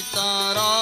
तारा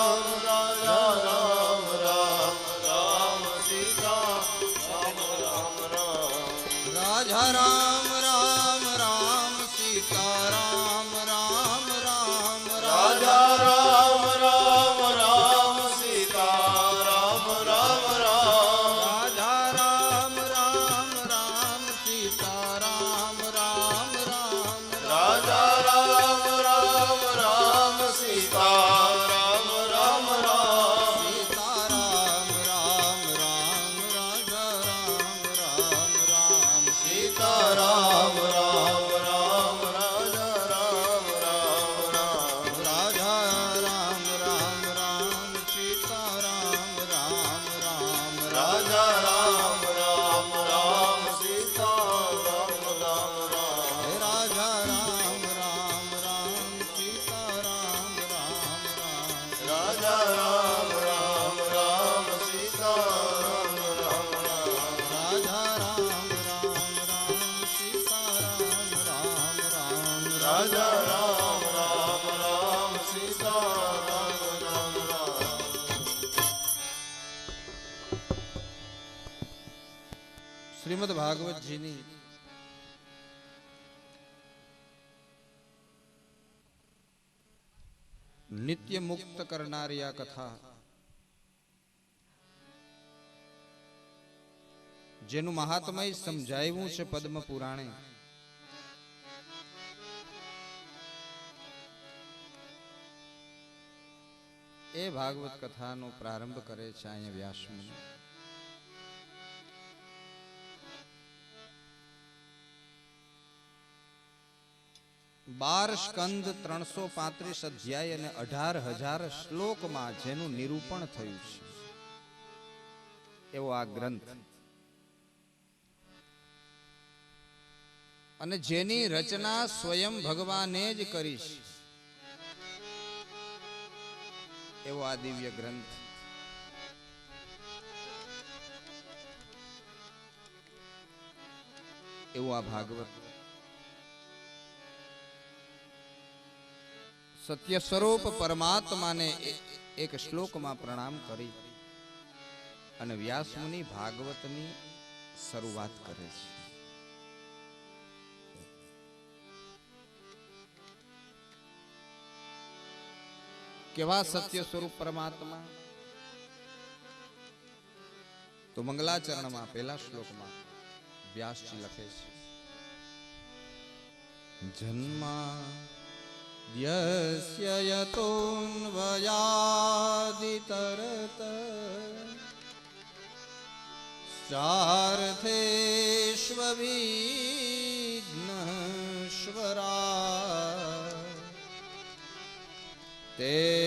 શ્રીમદ ભાગવતજીની નિત્ય મુક્ત કરનારી આ કથા, જેનું મહાત્મય સમજાવ્યું છે પદ્મ પુરાણે. એ ભાગવત કથાનો પ્રારંભ કરે છે અહીંયા વ્યાસમુનિ. બાર સ્કંદ ત્રણસો પાંત્રીસ અધ્યાય અને અઢાર હજાર શ્લોકમાં જેનું નિરૂપણ થયું છે. એવો આ ગ્રંથ. અને જેની રચના સ્વયં ભગવાને જ કરીશ એવો આ દિવ્ય ગ્રંથ. એવું આ ભાગવત. सत्य स्वरूप परमात्मा ने एक श्लोक में प्रणाम करी व्यासमुनि भागवत शुरुआत करे केवा सत्य स्वरूप परमात्मा? तो मंगलाचरण में पेला श्लोक में व्यास लखे जन्मा यस्य यतोऽन्वयादितरत सारथेष्वीनश्वरा ते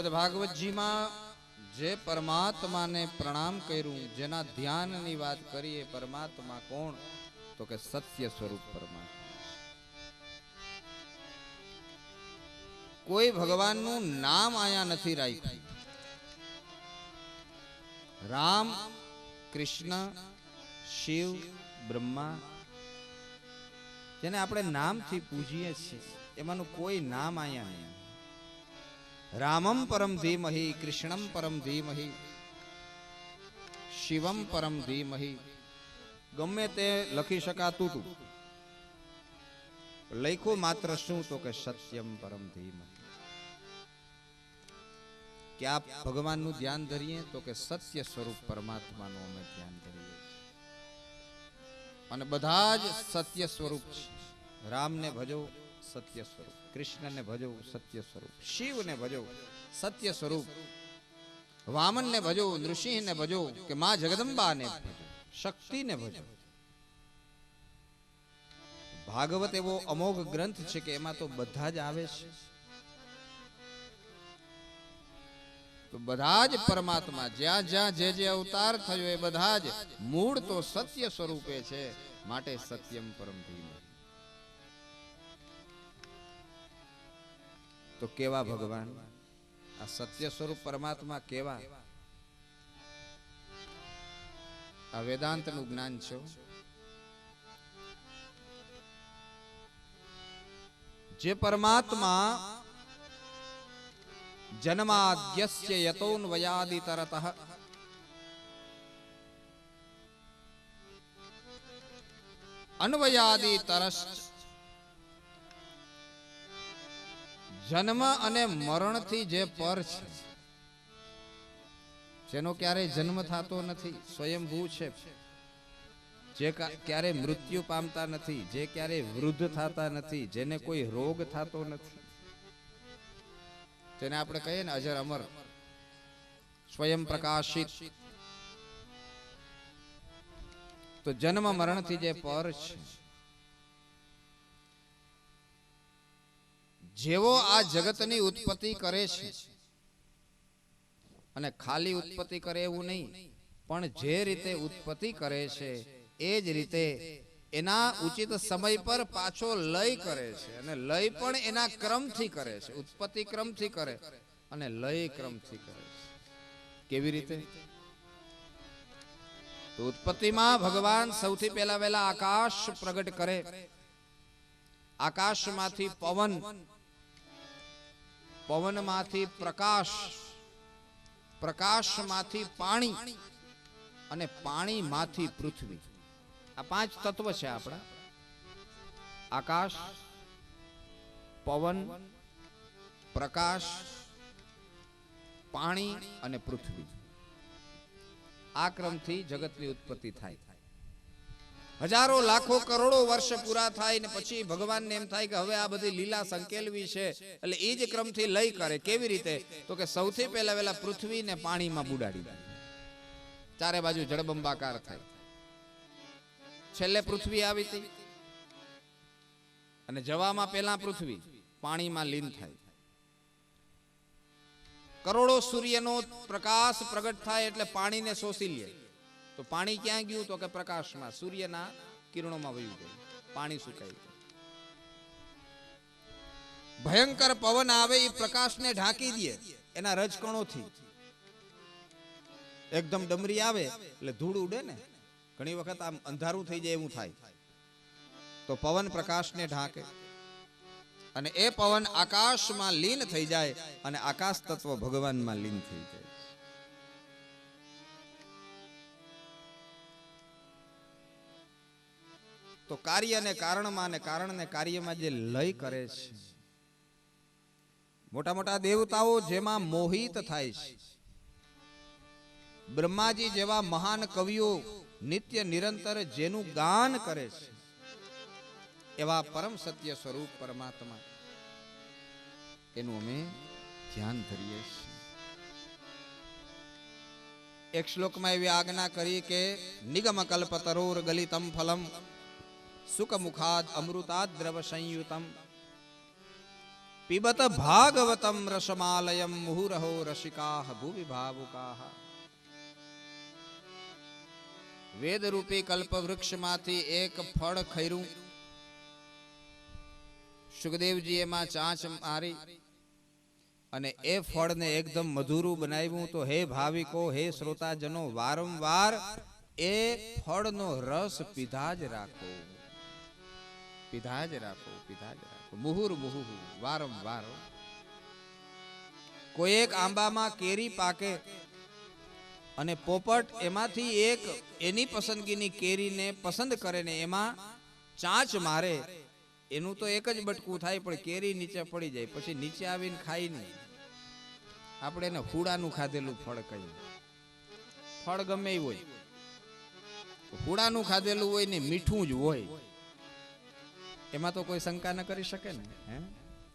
શ્રીમદ ભાગવતજીમાં જે પરમાત્માને પ્રણામ કર્યું, જેના ધ્યાનની વાત કરીએ, પરમાત્મા કોણ? તો કે સત્ય સ્વરૂપ પરમાત્મા. કોઈ ભગવાનનું નામ આયા નથી રાખ્યું. રામ, કૃષ્ણ, શિવ, બ્રહ્મા, જેને આપણે નામથી પૂજીએ છીએ, એમાંનું કોઈ નામ આયા નહીં રામમ પરમ ધીમહી કૃષ્ણમ પરમ ધીમહી શિવમ પરમ ધીમહી ગમે તે લખી શકાતું હતું લખ્યું માત્ર શું તો કે સત્યમ પરમ ધીમહી કે ભગવાનનું ધ્યાન ધરીએ તો કે સત્ય સ્વરૂપ પરમાત્માનું અમે ધ્યાન ધરીએ અને બધા જ સત્ય સ્વરૂપ છે રામને ભજો સત્ય સ્વરૂપ કૃષ્ણને ભજો સત્ય સ્વરૂપ, શિવને ભજો સત્ય સ્વરૂપ, વામનને ભજો નૃસિંહને ભજો કે મા જગદંબાને શક્તિને ભજો ભાગવત એવો અમોઘ ગ્રંથ છે કે એમાં તો બધા જ આવે છે. તો બધા જ પરમાત્મા જ્યાં જ્યાં જે જે અવતાર થયો એ બધા જ મૂળ તો સત્ય સ્વરૂપે છે, માટે સત્યમ પરમ ધીમ. તો કેવા ભગવાન આ સત્ય સ્વરૂપ પરમાત્મા કેવા આ વેદાંતનું જ્ઞાન છે જે પરમાત્મા જન્માદ્યસ્ય યતોન્વયાદિ તરતઃ અન્વયાદિ તરસ જન્મ અને મરણથી જે પર છે, જેનો ક્યારેય જન્મ થતો નથી, સ્વયંભૂ છે. જે ક્યારે મૃત્યુ પામતા નથી, જે ક્યારે વૃદ્ધ થતા નથી, જેને કોઈ રોગ થતો નથી. જેને આપણે કહીએ ને અજર અમર, સ્વયં પ્રકાશિત. તો જન્મ મરણથી જે પર છે જેવો આ જગતની ઉત્પત્તિ કરે છે. અને ખાલી ઉત્પત્તિ કરે એવું નહીં, પણ જે રીતે ઉત્પત્તિ કરે છે, એ જ રીતે એના ઉચિત સમય પર પાછો લય કરે છે. અને લય પણ એના ક્રમથી કરે છે. ઉત્પત્તિ ક્રમથી કરે અને લય ક્રમથી કરે છે. કેવી રીતે? ઉત્પત્તિમાં ભગવાન સૌથી પહેલા વહેલા આકાશ પ્રગટ કરે. આકાશમાંથી પવન પવનમાંથી પ્રકાશ, પ્રકાશમાંથી પાણી અને પાણીમાંથી પૃથ્વી. આ પાંચ તત્વ છે આપણા. આકાશ, પવન, પ્રકાશ, પાણી અને પૃથ્વી. આ ક્રમથી જગતની ઉત્પત્તિ થાય. હજારો, લાખો, કરોડો વર્ષ પૂરા થાય ને પછી ભગવાનને એમ થાય કે હવે આ બધી લીલા સંકેલવી છે. એટલે એ જ ક્રમથી લય કરે. કેવી રીતે? તો કે સૌથી પહેલા પહેલા પૃથ્વીને પાણીમાં બુડાડી દે. ચારે બાજુ જળબંબાકાર થાય. છેલ્લે પૃથ્વી આવી હતી. અને જવામાં પહેલા પૃથ્વી પાણીમાં લીન થાય. કરોડો સૂર્યનો પ્રકાશ પ્રગટ થાય એટલે પાણીને શોષી લે. તો પાણી ક્યાં ગયું? તો કે પ્રકાશમાં, સૂર્યના કિરણોમાં વયું ગયું. પાણી સુકાઈ ગયું. ભયંકર પવન આવે, એ પ્રકાશને ઢાંકી દે, એના રજકણોથી. એકદમ ડમરી આવે, એટલે ધૂળ ઉડે ને. ઘણી વખત આમ અંધારું થઈ જાય એવું થાય. તો પવન પ્રકાશને ઢાંકે. અને એ પવન આકાશમાં લીન થઈ જાય, અને આકાશ તત્વ ભગવાનમાં લીન થઈ જાય. તો કાર્યને કારણમાં અને કારણને કાર્યમાં જે લય કરે છે. મોટા મોટા દેવતાઓ જેમાં મોહિત થાય છે. બ્રહ્માજી જેવા મહાન કવિઓ નિત્ય નિરંતર જેનું ગાન કરે છે. એવા પરમ સત્ય સ્વરૂપ પરમાત્મા. એનું અમે ધ્યાન ધરીએ છીએ. એક શ્લોકમાં એવી આજ્ઞા કરી કે, નિગમ કલ્પ તરોર ગલિતમ ફલમ સુખ અમૃતાદ્રવ સંયુતમ પીબત ભાગવતમ રસમાલયમ મુહુરહો રસિકાહ ભુવિ ભાવુકાહ વેદરૂપી કલ્પવૃક્ષમાંથી એક ફળ ખૈરું સુખદેવજી એમાં ચાંચ મારી અને એ ફળને એકદમ મધુરું બનાવ્યું તો હે ભાવિકો, હે શ્રોતાજનો, વારંવાર એ ફળનો રસ પીધા જ રાખો. પીધા જ રાખો, પીધા જ રાખો. મુહુર મુહુ વારંવાર કોઈ એક આંબામાં કેરી પાકે અને પોપટ એમાંથી એક એની પસંદગીની કેરીને પસંદ કરે ને એમાં ચાંચ મારે, એનું તો એક જ બટકું થાય, પણ કેરી નીચે પડી જાય, પછી નીચે આવીને ખાઈ નહીં. આપણે એને ફૂડાનું ખાધેલું ફળ કહીએ. ફળ ગમે હોય. ફૂડાનું ખાધેલું હોય ને મીઠું જ હોય. એમાં તો કોઈ શંકા ન કરી શકે ને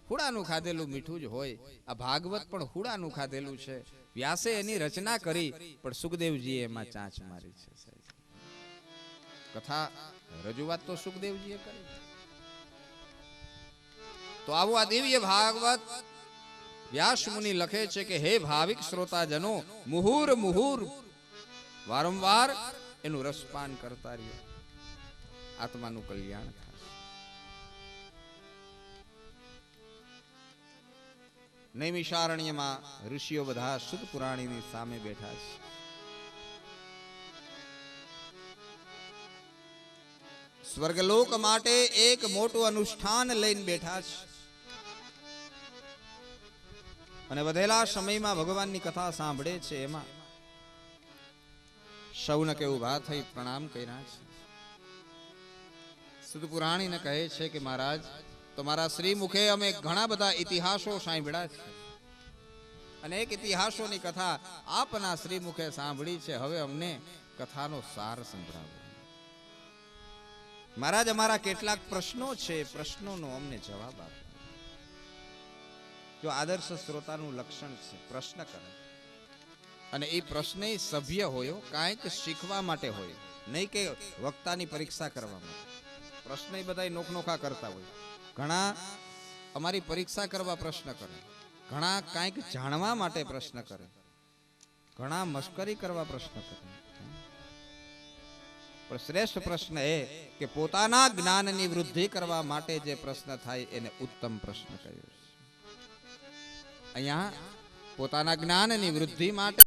હુડાનું ખાધેલું મીઠું જ હોય. આ ભાગવત પણ હુડાનું ખાધેલું છે. વ્યાસે એની રચના કરી, પણ સુખદેવજીએ એમાં ચાંચ મારી છે કથા, રજૂઆત તો સુખદેવજીએ કરી. તો આવું આ દિવ્ય ભાગવત વ્યાસ મુનિ લખે છે કે, હે ભાવિક શ્રોતાજનો, મુહુર મુહુર. વારંવાર એનું રસપાન કરતા રહ્યો આત્માનું કલ્યાણ નૈમિષારણ્યમાં ઋષિઓ બધા શુદ્ધ પુરાણીની સામે બેઠા છે. સ્વર્ગલોક માટે એક મોટું અનુષ્ઠાન લઈને બેઠા છે. અને વધેલા સમયમાં ભગવાનની કથા સાંભળે છે એમાં. સૌનકે ઊભા થઈ પ્રણામ કર્યા છે. સુદ પુરાણીને કહે છે કે મહારાજ તમારા શ્રી મુખે અમે ઘણા બધા ઇતિહાસો સાંભળ્યા છે. અનેક ઇતિહાસોની કથા આપના શ્રી મુખે સાંભળી છે. હવે અમને કથાનો સાર સંભળાવો. મહારાજ, અમારા કેટલાક પ્રશ્નો છે. પ્રશ્નોનો અમને જવાબ આપો. જો આદર્શ શ્રોતાનું લક્ષણ છે, પ્રશ્ન કરે. અને એ પ્રશ્ન સભ્ય હોય, કાંઈક શીખવા માટે હોય. નહીં કે વક્તાની પરીક્ષા કરવા માટે પ્રશ્ન બધા નોખનોખા કરતા હોય. ઘણા અમારી પરીક્ષા કરવા પ્રશ્ન કરે. ઘણા કાંઈક જાણવા માટે પ્રશ્ન કરે. ઘણા મશ્કરી કરવા પ્રશ્ન કરે. પણ શ્રેષ્ઠ પ્રશ્ન એ કે પોતાના જ્ઞાનની વૃદ્ધિ કરવા માટે જે પ્રશ્ન થાય એને ઉત્તમ પ્રશ્ન કહ્યો અહીંયા પોતાના જ્ઞાનની વૃદ્ધિ માટે